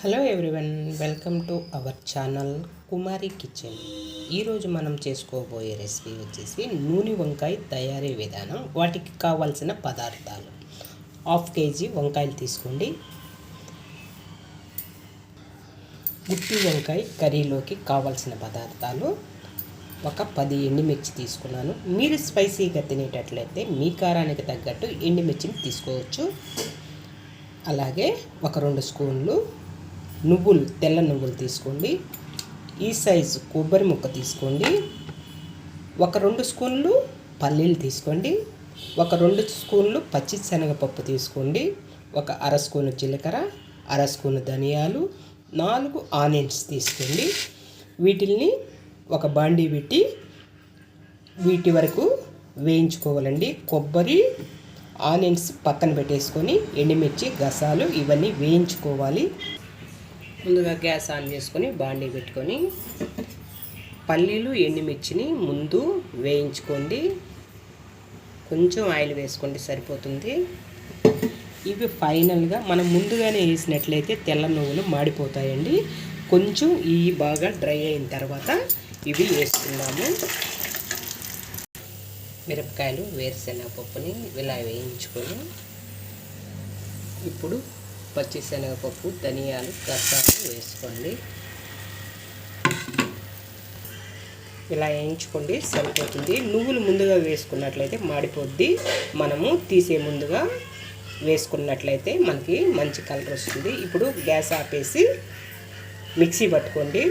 Hello everyone welcome to our channel Kumari kitchen. ఈరోజు మనం చేసుకోబోయే రెసిపీ వచ్చేసి నూనె వంకాయ తయారీ విధానం వాటికి కావాల్సిన పదార్థాలు. హాఫ్ కేజీ వంకాయలు తీసుకోండి. గుత్తి వంకాయ కర్రీలోకి కావాల్సిన పదార్థాలు. ఒక పది ఎండుమిర్చి తీసుకున్నాను. మీరు స్పైసీగా తినేటట్లయితే మీ కారానికి తగ్గట్టు ఎండుమిర్చిని తీసుకోవచ్చు. అలాగే ఒక రెండు స్పూన్లు నువ్వులు తెల్ల నువ్వులు తీసుకోండి. ఈ సైజు కొబ్బరి ముక్క తీసుకోండి. ఒక రెండు స్పూన్లు పల్లీలు తీసుకోండి. ఒక రెండు స్పూన్లు పచ్చి శనగపప్పు తీసుకోండి. ఒక అర స్పూను జీలకర్ర అర స్పూను ధనియాలు నాలుగు ఆనియన్స్ తీసుకోండి. వీటిల్ని ఒక బాండీ పెట్టి వీటి వరకు వేయించుకోవాలండి. కొబ్బరి ఆనియన్స్ పక్కన పెట్టేసుకొని ఎండుమిర్చి గసాలు ఇవన్నీ వేయించుకోవాలి. ముందుగా గ్యాస్ ఆన్ చేసుకొని బాండీ పెట్టుకొని పల్లీలు ఎండుమిర్చిని ముందు వేయించుకోండి. కొంచెం ఆయిల్ వేసుకోండి సరిపోతుంది. ఇవి ఫైనల్గా మనం ముందుగానే వేసినట్లయితే తెల్ల నువ్వులు మాడిపోతాయండి. కొంచెం ఇవి బాగా డ్రై అయిన తర్వాత ఇవి వేసుకున్నాము మిరపకాయలు వేరుశెనగ పప్పుని ఇలా వేయించుకొని ఇప్పుడు పచ్చిశనగపప్పు ధనియాలు గసాలు వేసుకోండి. ఇలా వేయించుకోండి సరిపోతుంది. నువ్వులు ముందుగా వేసుకున్నట్లయితే మాడిపోద్ది. మనము తీసే ముందుగా వేసుకున్నట్లయితే మనకి మంచి కలర్ వస్తుంది. ఇప్పుడు గ్యాస్ ఆపేసి మిక్సీ పట్టుకోండి.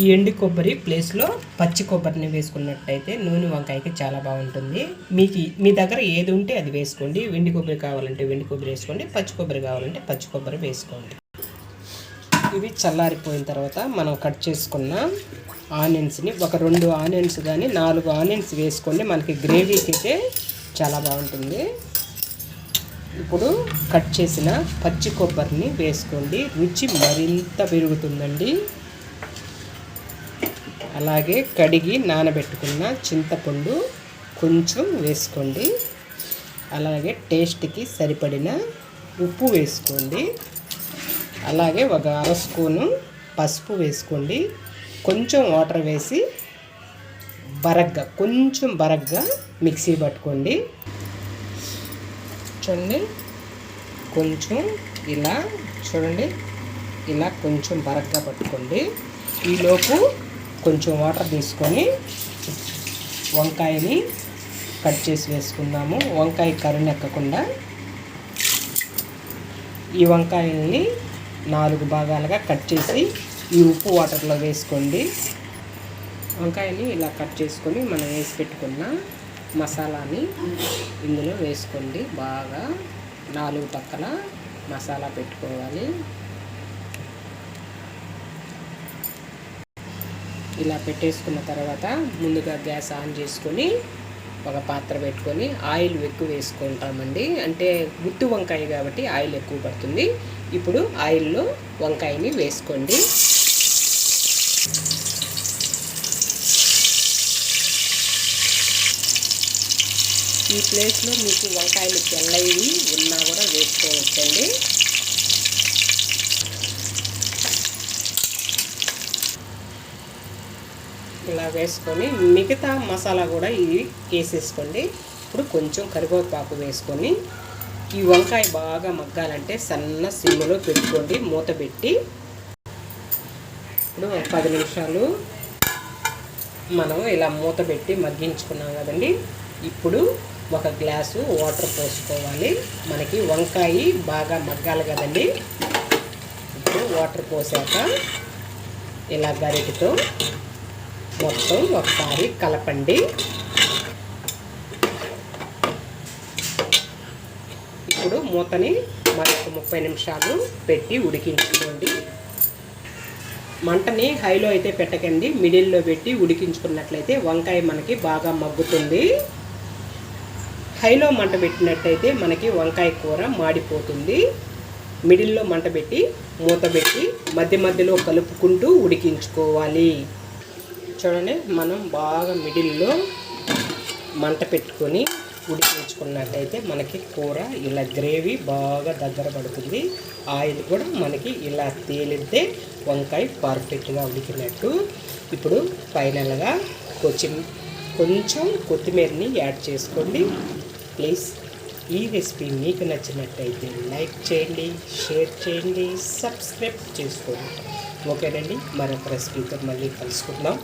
ఈ ఎండి కొబ్బరి ప్లేస్లో పచ్చి కొబ్బరిని వేసుకున్నట్టయితే నూనె వంకాయకి చాలా బాగుంటుంది. మీకు మీ దగ్గర ఏది ఉంటే అది వేసుకోండి. వెండి కొబ్బరి కావాలంటే వెండి కొబ్బరి వేసుకోండి. పచ్చి కొబ్బరి కావాలంటే పచ్చి కొబ్బరి వేసుకోండి. ఇవి చల్లారిపోయిన తర్వాత మనం కట్ చేసుకున్న ఆనియన్స్ని ఒక రెండు ఆనియన్స్ కానీ నాలుగు ఆనియన్స్ వేసుకోండి మనకి గ్రేవీకి అయితే చాలా బాగుంటుంది. ఇప్పుడు కట్ చేసిన పచ్చి కొబ్బరిని వేసుకోండి. రుచి మరింత పెరుగుతుందండి. అలాగే కడిగి నానబెట్టుకున్న చింతపండు కొంచెం వేసుకోండి. అలాగే టేస్ట్కి సరిపడిన ఉప్పు వేసుకోండి. అలాగే ఒక అర స్పూను పసుపు వేసుకోండి. కొంచెం వాటర్ వేసి బరగ్గా కొంచెం బరగ్గా మిక్సీ పట్టుకోండి. చూడండి కొంచెం ఇలా చూడండి ఇలా కొంచెం బరగ్గా పట్టుకోండి. ఈలోపు కొంచెం వాటర్ తీసుకొని వంకాయని కట్ చేసి వేసుకుందాము వంకాయ కరుణెక్కకుండా ఈ వంకాయల్ని నాలుగు భాగాలుగా కట్ చేసి ఈ ఉప్పు వాటర్లో వేసుకోండి. వంకాయని ఇలా కట్ చేసుకొని మనం వేసి పెట్టుకున్న మసాలాని ఇందులో వేసుకోండి. బాగా నాలుగు పక్కల మసాలా పెట్టుకోవాలి. ఇలా పెట్టేసుకున్న తర్వాత ముందుగా గ్యాస్ ఆన్ చేసుకొని ఒక పాత్ర పెట్టుకొని ఆయిల్ ఎక్కువ వేసుకుంటామండి. అంటే గుత్తి వంకాయ కాబట్టి ఆయిల్ ఎక్కువ పడుతుంది. ఇప్పుడు ఆయిల్లో వంకాయని వేసుకోండి. ఈ ప్లేస్లో మీకు వంకాయలు తెల్లవి ఉన్నా కూడా వేసుకోవచ్చండి. ఇలా వేసుకొని మిగతా మసాలా కూడా ఇవి వేసేసుకోండి. ఇప్పుడు కొంచెం కరివేపాకు వేసుకొని ఈ వంకాయ బాగా మగ్గాలంటే సన్న సిమ్లో పెట్టుకోండి మూత పెట్టి. ఇప్పుడు పది నిమిషాలు మనం ఇలా మూత పెట్టి మగ్గించుకున్నాం కదండి. ఇప్పుడు ఒక గ్లాసు వాటర్ పోసుకోవాలి. మనకి వంకాయ బాగా మగ్గాలి కదండి. ఇప్పుడు వాటర్ పోసాక ఇలా గరిటితో మొత్తం ఒకసారి కలపండి. ఇప్పుడు మూతని మరొక ముప్పై నిమిషాలు పెట్టి ఉడికించుకోండి. మంటని హైలో అయితే పెట్టకండి మిడిల్లో పెట్టి ఉడికించుకున్నట్లయితే వంకాయ మనకి బాగా మగ్గుతుంది. హైలో మంట పెట్టినట్టయితే మనకి వంకాయ కూర మాడిపోతుంది. మిడిల్లో మంట పెట్టి మూత పెట్టి మధ్య మధ్యలో కలుపుకుంటూ ఉడికించుకోవాలి. చూడండి మనం బాగా మిడిల్లో మంట పెట్టుకొని ఉడికించుకున్నట్టయితే మనకి కూర ఇలా గ్రేవీ బాగా దగ్గర పడుతుంది. ఆయిల్ కూడా మనకి ఇలా తేలితే వంకాయ పర్ఫెక్ట్గా ఉడికినట్టు. ఇప్పుడు ఫైనల్గా కొంచెం కొంచెం కొత్తిమీరని యాడ్ చేసుకోండి. ప్లీజ్ ఈ రెసిపీ మీకు నచ్చినట్టయితే లైక్ చేయండి షేర్ చేయండి సబ్స్క్రైబ్ చేసుకోండి. ఓకేనండి మరొక రెసిపీతో మళ్ళీ కలుసుకుందాం.